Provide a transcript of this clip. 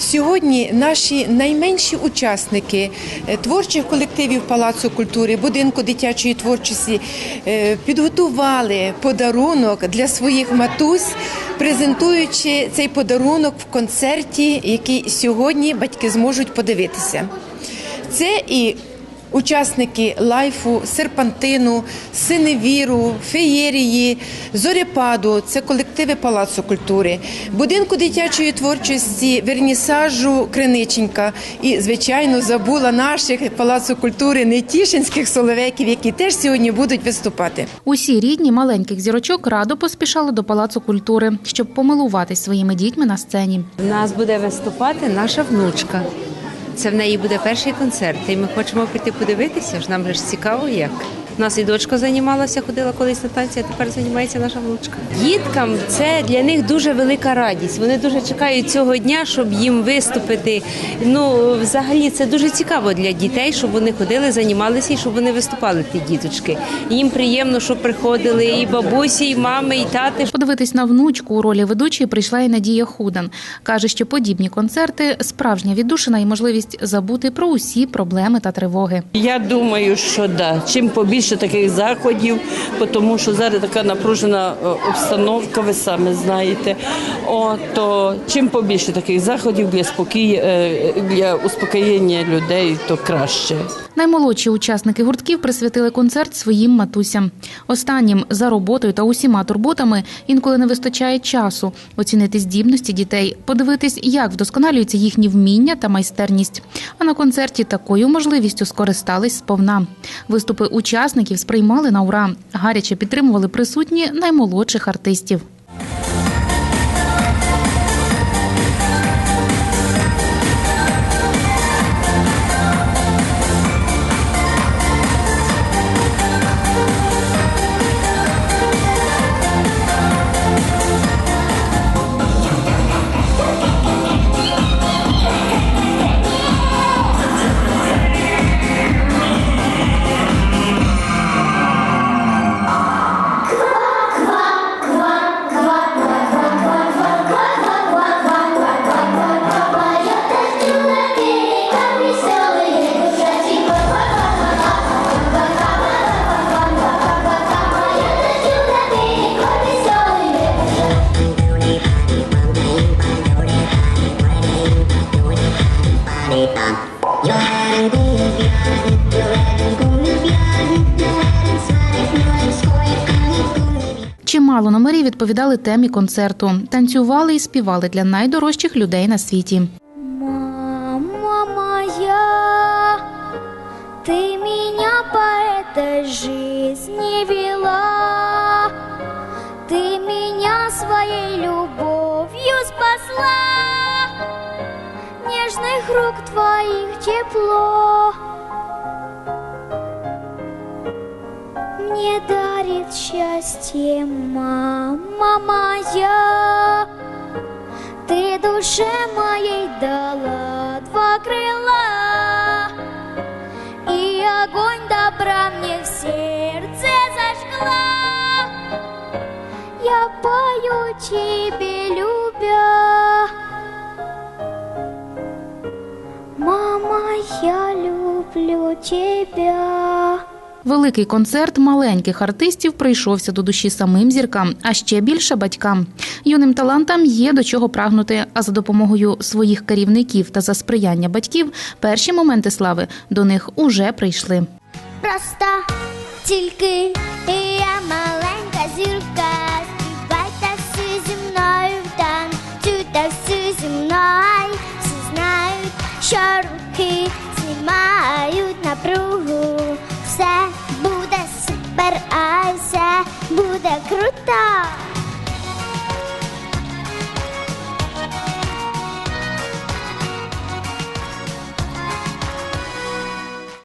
Сьогодні наші найменші учасники е, творчих колективів Палацу культури, будинку дитячої творчості е, підготували подарунок для своїх матусь, презентуючи цей подарунок в концерті, який сьогодні батьки зможуть подивитися. Це і учасники лайфу, серпантину, синевіру, феєрії, зорепаду. Це колективи Палацу культури, будинку дитячої творчості, вернісажу Криниченька. І, звичайно, забула наших Палацу культури нетішинських соловейків, які теж сьогодні будуть виступати. Усі рідні маленьких зірочок радо поспішали до палацу культури, щоб помилуватись своїми дітьми на сцені. У нас буде виступати наша внучка. Це в неї буде перший концерт. І ми хочемо прийти подивитися. ж Нам ж цікаво, як. У нас і дочка займалася, ходила колись на танці, а тепер займається наша внучка. Діткам це для них дуже велика радість. Вони дуже чекають цього дня, щоб їм виступити. Ну, взагалі, це дуже цікаво для дітей, щоб вони ходили, займалися і щоб вони виступали, ті діточки. Їм приємно, що приходили і бабусі, і мами, і тати. Подивитись на внучку у ролі ведучої прийшла і Надія Худан. Каже, що подібні концерти справжня віддушина і можливість забути про усі проблеми та тривоги. Я думаю, що да. Чим побільше таких заходів, тому що зараз така напружена е, обстановка, ви самі знаєте. О, то чим побільше таких заходів для спокій, е, для успокоєння людей, то краще. Наймолодші учасники гуртків присвятили концерт своїм матусям. Останнім за роботою та усіма турботами інколи не вистачає часу оцінити здібності дітей, подивитись, як вдосконалюються їхні вміння та майстерність. А на концерті такою можливістю скористались сповна. Виступи учасників сприймали на ура. Гаряче підтримували присутні наймолодших артистів. Чимало номерів відповідали темі концерту, танцювали і співали для найдорожчих людей на світі. Мама моя, ты меня по этой жизни вела, ты меня своей любовью спасла, нежных рук Твоих тепло мне дарит счастье, мама моя. Ты душе моей дала два крыла, И огонь добра мне в сердце зажгла. Я пою тебе, любя. Тебя. Великий концерт маленьких артистів прийшовся до душі самим зіркам, а ще більше батькам. Юним талантам є до чого прагнути. А за допомогою своїх керівників та за сприяння батьків перші моменти слави до них уже прийшли. Просто тільки я маленька зірка, співайте всі зі мною танцюйте всі зі мною, всі знають, що руки знімають напругу, все буде супер, а все буде круто.